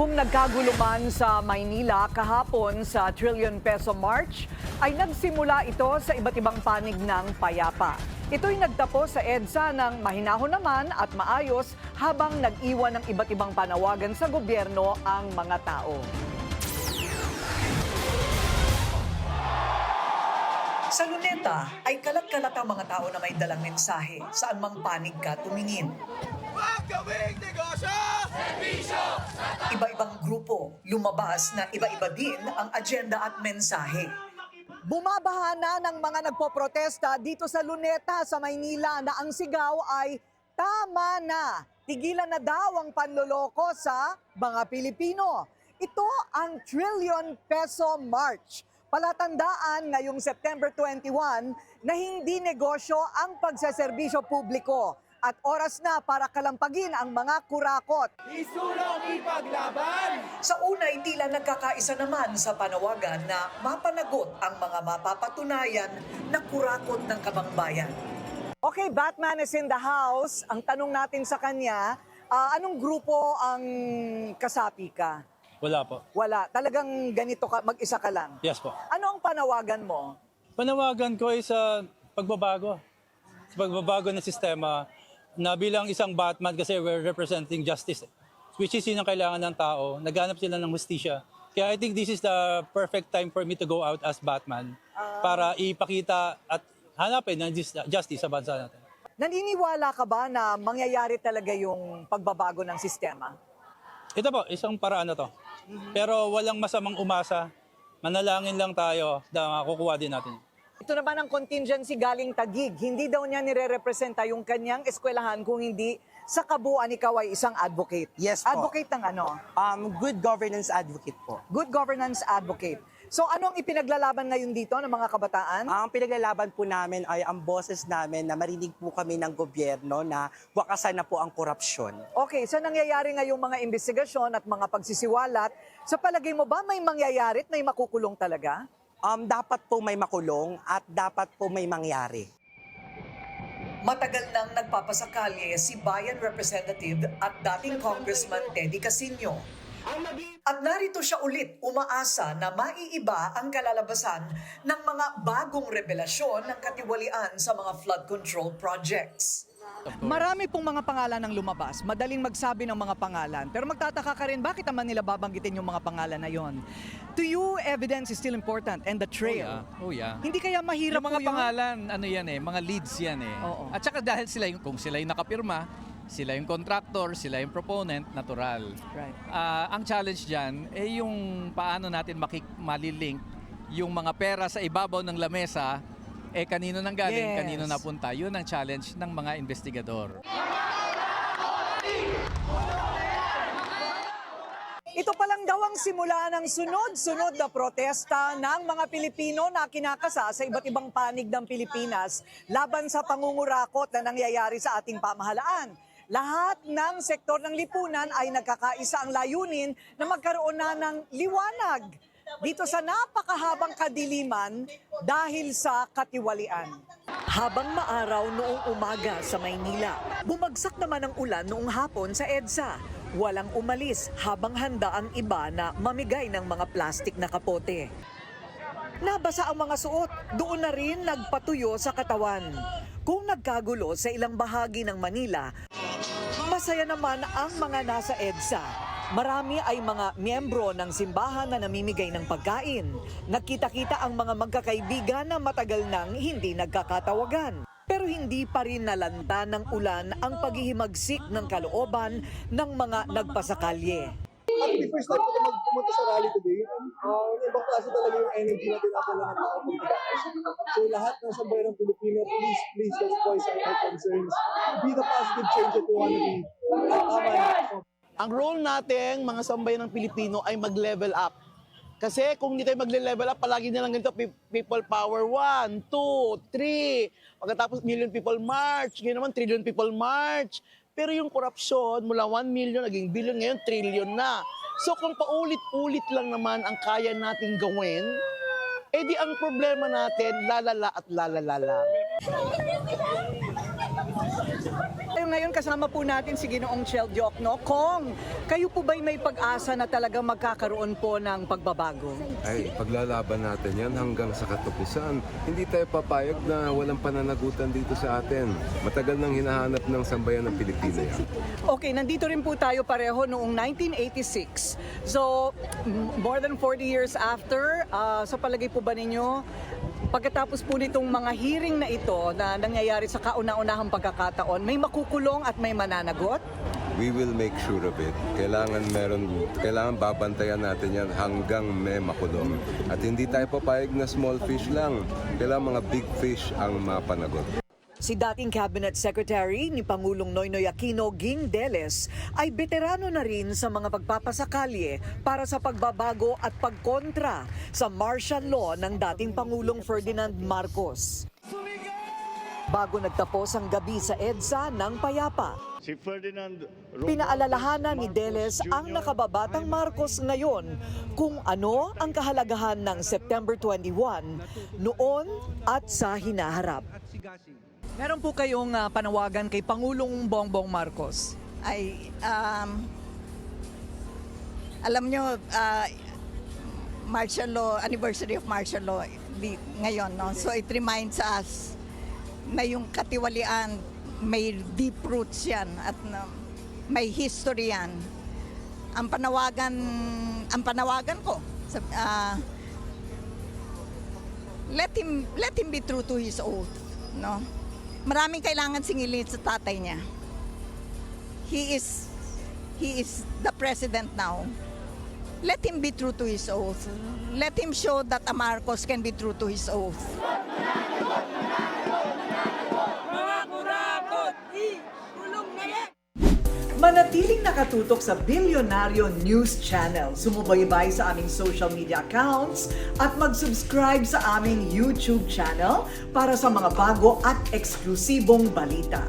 Kung nagkagulo man sa Maynila kahapon sa Trillion Peso March, ay nagsimula ito sa iba't ibang panig ng payapa. Ito'y nagtapos sa EDSA ng mahinahon naman at maayos habang nag-iwan ng iba't ibang panawagan sa gobyerno ang mga tao. Sa Luneta ay kalat-kalat ang mga tao na may dalang mensahe saan mang panig ka tumingin. Iba-ibang grupo lumabas na iba-iba din ang agenda at mensahe. Bumabaha na ng mga nagpoprotesta dito sa Luneta sa Maynila na ang sigaw ay tama na. Tigilan na daw ang panloloko sa mga Pilipino. Ito ang Trillion Peso March. Palatandaan ngayong September 21 na hindi negosyo ang pagseserbisyo publiko at oras na para kalampagin ang mga kurakot. Isulong ipaglaban! Sa una, tila nagkakaisa naman sa panawagan na mapanagot ang mga mapapatunayan na kurakot ng kabangbayan. Okay, Batman is in the house. Ang tanong natin sa kanya, ah, anong grupo ang kasapi ka? Wala po. Wala. Talagang ganito ka, mag-isa ka lang. Yes po. Ano ang panawagan mo? Panawagan ko ay sa pagbabago. Sa pagbabago ng sistema na bilang isang Batman kasi we're representing justice. eh. Which is yun ang kailangan ng tao. Naghanap sila ng hustisya. Kaya I think this is the perfect time for me to go out as Batman para ipakita at hanapin ng jus- justice sa bansa natin. Naniniwala ka ba na mangyayari talaga yung pagbabago ng sistema? Ito po, isang paraan na to. Pero walang masamang umasa. Manalangin lang tayo na makukuha din natin. Ito naman ang contingency galing Tagig. Hindi daw niya nire-representa yung kanyang eskwelahan kung hindi sa kabuuan ikaw ay isang advocate. Yes po. Advocate ng ano? Um, good governance advocate po. Good governance advocate. So ano ang ipinaglalaban ngayon dito ng mga kabataan? Ang pinaglalaban po namin ay ang boses namin na marinig po kami ng gobyerno na wakasan na po ang korupsyon. Okay, so nangyayari ngayong mga investigasyon at mga pagsisiwalat. Sa palagay mo ba may mangyayari at may makukulong talaga? Um, dapat po may makulong at dapat po may mangyari. Matagal nang nagpapasakalye si Bayan Representative at dating Congressman Teddy Casino. At narito siya ulit umaasa na maiiba ang kalalabasan ng mga bagong revelasyon ng katiwalian sa mga flood control projects. Marami pong mga pangalan ang lumabas. Madaling magsabi ng mga pangalan. Pero magtataka ka rin, bakit naman nila babanggitin yung mga pangalan na yon? To you, evidence is still important and the Oh trail. yeah. Oh yeah. Hindi kaya mahirap Yung mga po yun? pangalan, ano yan eh, mga leads yan eh. Oo. At saka dahil sila yung, kung sila yung nakapirma, sila yung contractor, sila yung proponent, natural. Right. Ah, ang challenge dyan, eh yung paano natin makik malilink yung mga pera sa ibabaw ng lamesa, eh kanino nang galing, Yes. kanino napunta. Yun ang challenge ng mga investigador. Ito pa lang daw ang simula ng sunod-sunod na protesta ng mga Pilipino na kinakasa sa iba't ibang panig ng Pilipinas laban sa pangungurakot na nangyayari sa ating pamahalaan. Lahat ng sektor ng lipunan ay nagkakaisa ang layunin na magkaroon na ng liwanag dito sa napakahabang kadiliman dahil sa katiwalian. Habang maaraw noong umaga sa Maynila, bumagsak naman ang ulan noong hapon sa EDSA. Walang umalis habang handa ang iba na mamigay ng mga plastik na kapote. Nabasa ang mga suot, doon na rin nagpatuyo sa katawan. Kung nagkagulo sa ilang bahagi ng Manila, masaya naman ang mga nasa EDSA. Marami ay mga miyembro ng simbahan na namimigay ng pagkain. Nagkita-kita ang mga magkakaibigan na matagal nang hindi nagkakatawagan. Pero hindi pa rin nalanta ng ulan ang paghihimagsik ng kalooban ng mga nagpasakalye. Actually, first time ko mag pumunta sa rally today. Uh, ibang klase talaga yung energy na dinadala ng tao So lahat ng sambayan ng Pilipino, please, please, let's voice our concerns. Be the positive change that we want to be. At tama na. Ang role natin, mga sambayan ng Pilipino, ay mag-level up. Kasi kung hindi tayo magle-level up, palagi na lang ganito, pe- people power, 1, 2, 3. Pagkatapos million people march, ngayon naman trillion people march. Pero yung korupsyon, mula 1 million, naging billion, ngayon trillion na. So kung paulit-ulit lang naman ang kaya nating gawin, eh di ang problema natin, lalala at lalala lang. Ngayon kasama po natin si Ginoong Chel Diokno. Kong, kayo po ba'y may pag-asa na talagang magkakaroon po ng pagbabago? ay paglalaban natin yan hanggang sa katapusan. Hindi tayo papayag na walang pananagutan dito sa atin. Matagal nang hinahanap ng sambayan ng Pilipino yan. Okay, nandito rin po tayo pareho noong 1986. So, more than 40 years after, ah, sa palagay po ba ninyo, pagkatapos po nitong mga hearing na ito na nangyayari sa kauna-unahang pagkakataon, may makukulong at may mananagot? We will make sure of it. Kailangan meron, kailangan babantayan natin yan hanggang may makulong. At hindi tayo papayag na small fish lang. Kailangan mga big fish ang mapanagot. Si dating Cabinet Secretary ni Pangulong Noynoy Aquino Ging Deles ay veterano na rin sa mga pagpapasakalye para sa pagbabago at pagkontra sa martial law ng dating Pangulong Ferdinand Marcos. Bago nagtapos ang gabi sa EDSA ng Payapa, Si Ferdinand Pinaalalahanan ni Deles ang nakababatang Marcos ngayon kung ano ang kahalagahan ng September 21 noon at sa hinaharap. Meron po kayong ah, panawagan kay Pangulong Bongbong Marcos. ay um, alam nyo uh, martial law anniversary of martial law di, ngayon no? So it reminds us na yung katiwalian may deep roots yan at na, may history yan. Ang panawagan ang panawagan ko ah, let him let him be true to his oath no maraming kailangan singilin sa tatay niya he is he is the president now. Let him be true to his oath. Let him show that a Marcos can be true to his oath. Manatiling nakatutok sa Bilyonaryo News Channel. Sumubaybay sa aming social media accounts at mag-subscribe sa aming YouTube channel para sa mga bago at eksklusibong balita.